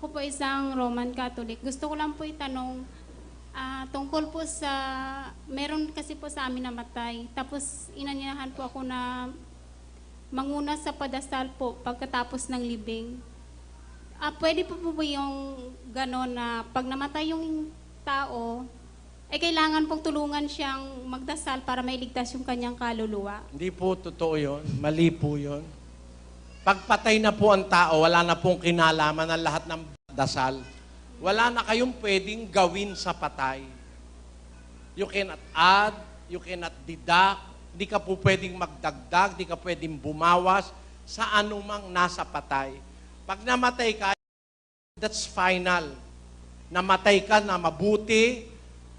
Ako po isang Roman Catholic. Gusto ko lang po itanong ah, tungkol po sa, meron kasi po sa amin namatay. Tapos inanyahan po ako na manguna sa padasal po pagkatapos ng libing. Ah, pwede po po yung gano'n na pag namatay yung tao, eh kailangan pong tulungan siyang magdasal para mailigtas yung kanyang kaluluwa. Hindi po totoo yun. Mali po yun. Pagpatay na po ang tao, wala na pong kinalaman ang lahat ng dasal. Wala na kayong pwedeng gawin sa patay. You cannot add, you cannot deduct, hindi ka po pwedeng magdagdag, hindi ka pwedeng bumawas sa anumang nasa patay. Pag namatay ka, that's final. Namatay ka na mabuti,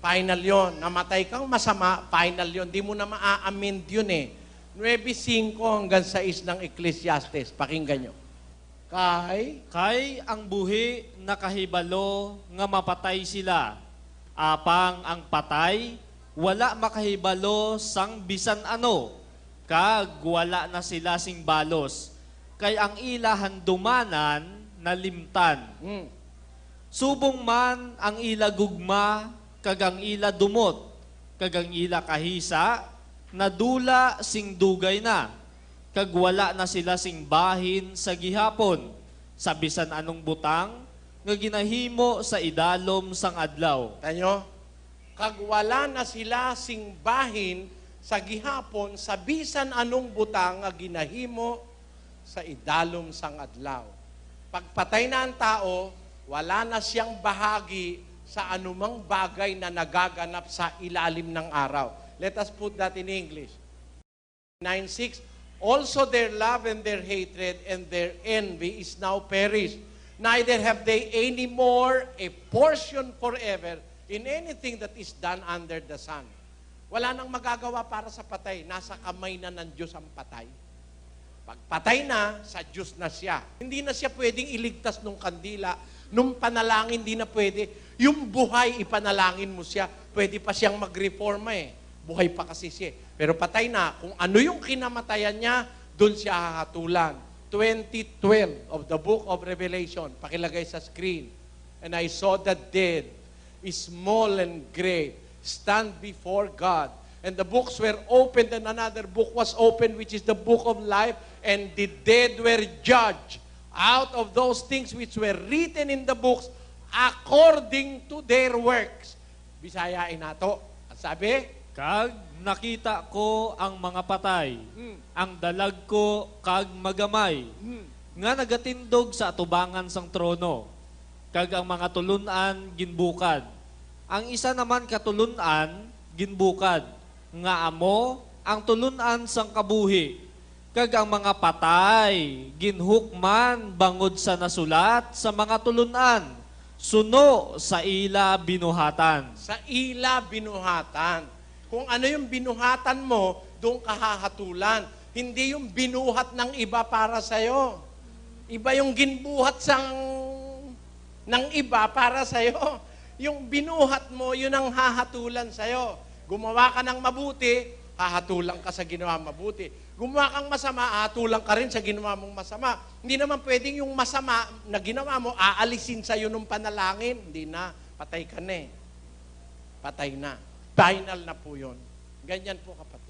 final yon. Namatay kang masama, final yon. Di mo na maa-amend yun eh. 9.5 hanggang 6 ng Ecclesiastes. Pakinggan nyo. Kay, Kay ang buhi nakahibalo nga mapatay sila. Apang ang patay, wala makahibalo sang bisan ano. Kag wala na sila sing balos. Kay ang ilahan dumanan na limtan. hmm, Subong man ang ila gugma, kag ang ila dumot, kag ang ila kahisa, nadula sing dugay na, kag wala na sila sing bahin sa gihapon, sa bisan anong butang, nga ginahimo sa idalom sang adlaw. tanyo, kag wala na sila sing bahin sa gihapon, sa bisan anong butang nga ginahimo sa idalom sang adlaw. Pagpatay na ang tao, wala na siyang bahagi sa anumang bagay na nagaganap sa ilalim ng araw. Let us put that in English. 9.6 Also their love and their hatred and their envy is now perished. Neither have they any more a portion forever in anything that is done under the sun. Wala nang magagawa para sa patay. Nasa kamay na ng Diyos ang patay. Pagpatay na, sa Diyos na siya. Hindi na siya pwedeng iligtas nung kandila. Nung panalangin, hindi na pwede. Yung buhay, ipanalangin mo siya. Pwede pa siyang magreforma eh. Buhay pa kasi siya. eh. Pero patay na. Kung ano yung kinamatayan niya, doon siya hahatulan. 2012 of the book of Revelation. Pakilagay sa screen. And I saw the dead, small and great, stand before God. And the books were opened, and another book was opened, which is the book of life. And the dead were judged out of those things which were written in the books according to their works. Bisayain nato. Ang sabi, Kag nakita ko ang mga patay, Hmm. ang dalag ko kag magamay, hmm, nga nagatindog sa atubangan sang trono, kag ang mga tulunan ginbukad. Ang isa naman katulunan ginbukad, nga amo ang tulunan sang kabuhi, kag ang mga patay ginhukman bangod sa nasulat sa mga tulunan, suno sa ila binuhatan. sa ila binuhatan. Kung ano yung binuhatan mo, doon ka hahatulan. Hindi yung binuhat ng iba para sa'yo. Iba yung ginbuhat sang ng iba para sa'yo. Yung binuhat mo, yun ang hahatulan sa'yo. Gumawa ka ng mabuti, hahatulan ka sa ginawa mabuti. Gumawa kang masama, hahatulan ka rin sa ginawa mong masama. Hindi naman pwedeng yung masama na ginawa mo, aalisin sa'yo nung panalangin. Hindi na, patay ka na eh. Patay na. Final na po yun. Ganyan po kapatid.